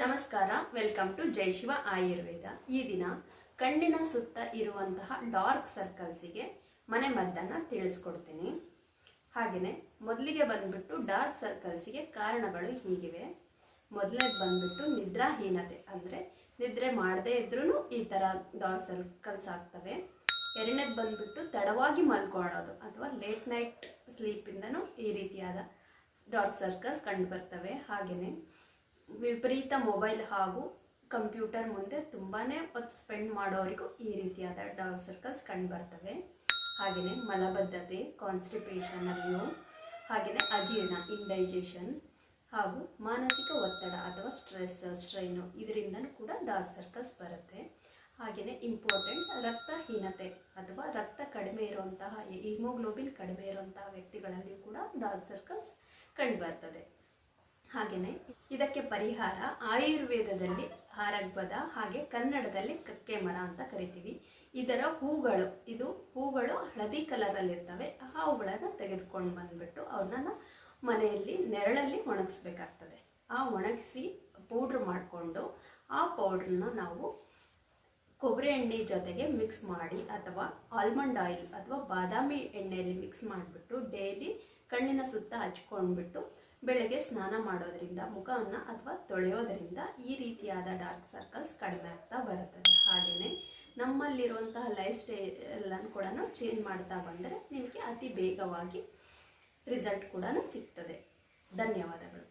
ನಮಸ್ಕಾರ welcome to Jai Shiva Ayurveda. ಈ ದಿನ ಕಣ್ಣಿನ ಸುತ್ತ ಇರುವಂತಹ ಡಾರ್ಕ್ ಸರ್ಕಲ್ಸಿಗೆ ಮನೆ ಮದ್ದನ್ನು ತಿಳಿಸ್ಕೊಡ್ತೀನಿ. ಹಾಗೆಯೇ ಮೊದಲಿಗೆ ಬಂದ್ಬಿಟ್ಟು ಡಾರ್ಕ್ ಸರ್ಕಲ್ಸಿಗೆ ಕಾರಣಗಳು ಹೀಗಿವೆ. ಮೊದಲೇ ಬಂದ್ಬಿಟ್ಟು ನಿದ್ರಾಹೀನತೆ ಅಂದರೆ ನಿದ್ರೆ ಮಾಡದೇ ಇದ್ರೂ ಈ ಥರ ಡಾರ್ಕ್ ಸರ್ಕಲ್ಸ್ ಆಗ್ತವೆ. ಎರಡನೇದು ಬಂದ್ಬಿಟ್ಟು ತಡವಾಗಿ ಮಲ್ಕೊಳ್ಳೋದು ಅಥವಾ ಲೇಟ್ ನೈಟ್ ಸ್ಲೀಪಿಂದನೂ ಈ ರೀತಿಯಾದ ಡಾರ್ಕ್ ಸರ್ಕಲ್ಸ್ ಕಂಡು ಬರ್ತವೆ. ಹಾಗೆಯೇ ವಿಪರೀತ ಮೊಬೈಲ್ ಹಾಗೂ ಕಂಪ್ಯೂಟರ್ ಮುಂದೆ ತುಂಬಾ ಹೊತ್ತು ಸ್ಪೆಂಡ್ ಮಾಡೋರಿಗೂ ಈ ರೀತಿಯಾದ ಡಾರ್ಕ್ ಸರ್ಕಲ್ಸ್ ಕಂಡುಬರ್ತವೆ ಹಾಗೆಯೇ ಮಲಬದ್ಧತೆ ಕಾನ್ಸ್ಟಿಪೇಷನಲ್ಲಿಯೂ ಹಾಗೆಯೇ ಅಜೀರ್ಣ ಇಂಡೈಜೆಷನ್ ಹಾಗೂ ಮಾನಸಿಕ ಒತ್ತಡ ಅಥವಾ ಸ್ಟ್ರೆಸ್ ಸ್ಟ್ರೈನು ಇದರಿಂದನೂ ಕೂಡ ಡಾರ್ಕ್ ಸರ್ಕಲ್ಸ್ ಬರುತ್ತೆ. ಹಾಗೆಯೇ ಇಂಪಾರ್ಟೆಂಟ್ ರಕ್ತಹೀನತೆ ಅಥವಾ ರಕ್ತ ಕಡಿಮೆ ಇರುವಂತಹ ಹಿಮೋಗ್ಲೋಬಿನ್ ಕಡಿಮೆ ಇರುವಂತಹ ವ್ಯಕ್ತಿಗಳಲ್ಲಿ ಕೂಡ ಡಾರ್ಕ್ ಸರ್ಕಲ್ಸ್ ಕಂಡುಬರ್ತದೆ ಹಾಗೆಯೇ ಇದಕ್ಕೆ ಪರಿಹಾರ ಆಯುರ್ವೇದದಲ್ಲಿ ಆರಗ್ಭದ ಹಾಗೆ ಕನ್ನಡದಲ್ಲಿ ಕಕ್ಕೆ ಮರ ಅಂತ ಕರಿತೀವಿ. ಇದರ ಹೂಗಳು, ಇದು ಹೂಗಳು ಹಳದಿ ಕಲರಲ್ಲಿರ್ತವೆ. ಆ ಹೂಗಳನ್ನು ತೆಗೆದುಕೊಂಡು ಬಂದುಬಿಟ್ಟು ಅವನ್ನ ಮನೆಯಲ್ಲಿ ನೆರಳಲ್ಲಿ ಒಣಗಿಸ್ಬೇಕಾಗ್ತದೆ. ಆ ಒಣಗಿಸಿ ಪೌಡ್ರ್ ಮಾಡಿಕೊಂಡು ಆ ಪೌಡ್ರನ್ನ ನಾವು ಕೊಬ್ಬರಿ ಎಣ್ಣೆ ಜೊತೆಗೆ ಮಿಕ್ಸ್ ಮಾಡಿ ಅಥವಾ ಆಲ್ಮಂಡ್ ಆಯಿಲ್ ಅಥವಾ ಬಾದಾಮಿ ಎಣ್ಣೆಯಲ್ಲಿ ಮಿಕ್ಸ್ ಮಾಡಿಬಿಟ್ಟು ಡೈಲಿ ಕಣ್ಣಿನ ಸುತ್ತ ಹಚ್ಕೊಂಡ್ಬಿಟ್ಟು ಬೆಳಗ್ಗೆ ಸ್ನಾನ ಮಾಡೋದ್ರಿಂದ ಮುಖವನ್ನು ಅಥವಾ ತೊಳೆಯೋದರಿಂದ ಈ ರೀತಿಯಾದ ಡಾರ್ಕ್ ಸರ್ಕಲ್ಸ್ ಕಡಿಮೆ ಆಗ್ತಾ ಬರುತ್ತದೆ. ಹಾಗೆಯೇ ನಮ್ಮಲ್ಲಿರುವಂತಹ ಲೈಫ್ ಸ್ಟೈಲನ್ನು ಕೂಡ ಚೇಂಜ್ ಮಾಡ್ತಾ ಬಂದರೆ ನಿಮಗೆ ಅತಿ ಬೇಗವಾಗಿ ರಿಸಲ್ಟ್ ಕೂಡ ಸಿಗ್ತದೆ. ಧನ್ಯವಾದಗಳು.